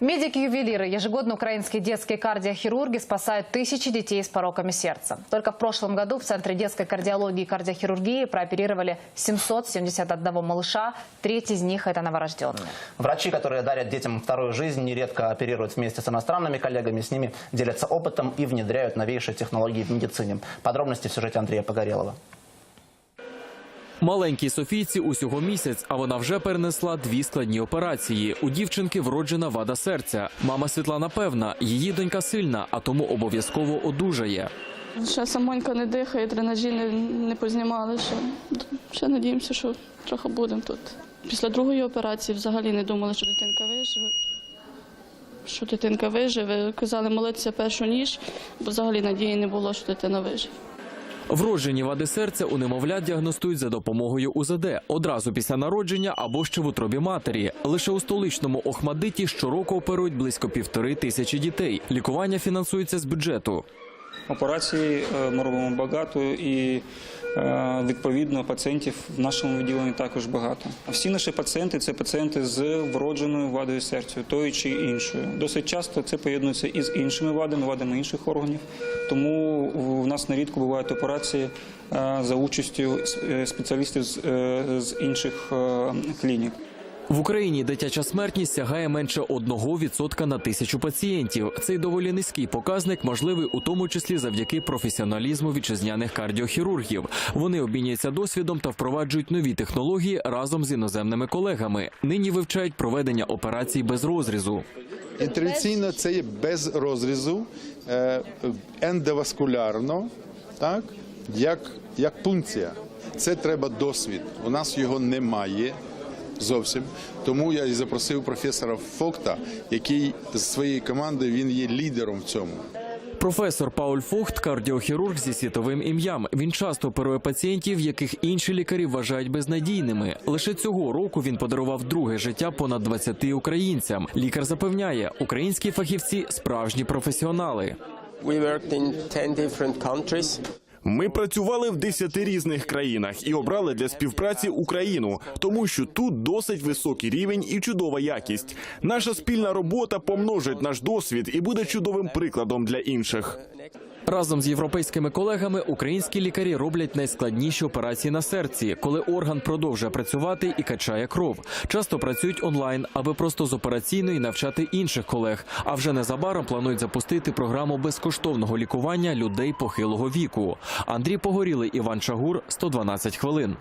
Медики-ювелиры, ежегодно украинские детские кардиохирурги спасают тысячи детей с пороками сердца. Только в прошлом году в Центре детской кардиологии и кардиохирургии прооперировали 771 малыша, треть из них – это новорожденные. Врачи, которые дарят детям вторую жизнь, нередко оперируют вместе с иностранными коллегами, с ними делятся опытом и внедряют новейшие технологии в медицине. Подробности в сюжете Андрея Погорелова. Маленькій Софійці усього місяць, а вона вже перенесла дві складні операції. У дівчинки вроджена вада серця. Мама Світлана певна, її донька сильна, а тому обов'язково одужає. Ще самонька не дихає, дренажі не, не познімали. Ще, ще надіємося, що трохи будемо тут. Після другої операції взагалі не думали, що дитинка виживе. Що дитинка виживе. Казали молитися першу ніж, бо взагалі надії не було, що дитина виживе. Вроджені вади серця у немовлят діагностують за допомогою УЗД одразу після народження або ще в утробі матері. Лише у столичному Охмадиті щороку оперують близько півтори тисячі дітей. Лікування фінансується з бюджету. Операцій е, ми робимо багато і е, відповідно пацієнтів в нашому відділенні також багато. Всі наші пацієнти це пацієнти з вродженою вадою серця, тою чи іншою. Досить часто це поєднується із іншими вадами, вадами інших органів. Тому в нас нерідко бувають операції е, за участю спеціалістів з, інших клінік. В Україні дитяча смертність сягає менше 1% на тисячу пацієнтів. Цей доволі низький показник можливий у тому числі завдяки професіоналізму вітчизняних кардіохірургів. Вони обмінюються досвідом та впроваджують нові технології разом з іноземними колегами. Нині вивчають проведення операцій без розрізу. Інтервенційно це є без розрізу, е, ендоваскулярно, так, як, як пункція. Це треба досвід. У нас його немає зовсім. Тому я і запросив професора Фокта, який з своєю командою він є лідером в цьому. Професор Пауль Фохт – кардіохірург зі світовим ім'ям. Він часто оперує пацієнтів, яких інші лікарі вважають безнадійними. Лише цього року він подарував друге життя понад 20 українцям. Лікар запевняє, українські фахівці справжні професіонали. We worked in 10 different countries. Ми працювали в 10 різних країнах і обрали для співпраці Україну, тому що тут досить високий рівень і чудова якість. Наша спільна робота помножить наш досвід і буде чудовим прикладом для інших. Разом з європейськими колегами українські лікарі роблять найскладніші операції на серці, коли орган продовжує працювати і качає кров. Часто працюють онлайн, аби просто з операційної навчати інших колег. А вже незабаром планують запустити програму безкоштовного лікування людей похилого віку. Андрій Погорілий, Іван Чагур, 112 хвилин.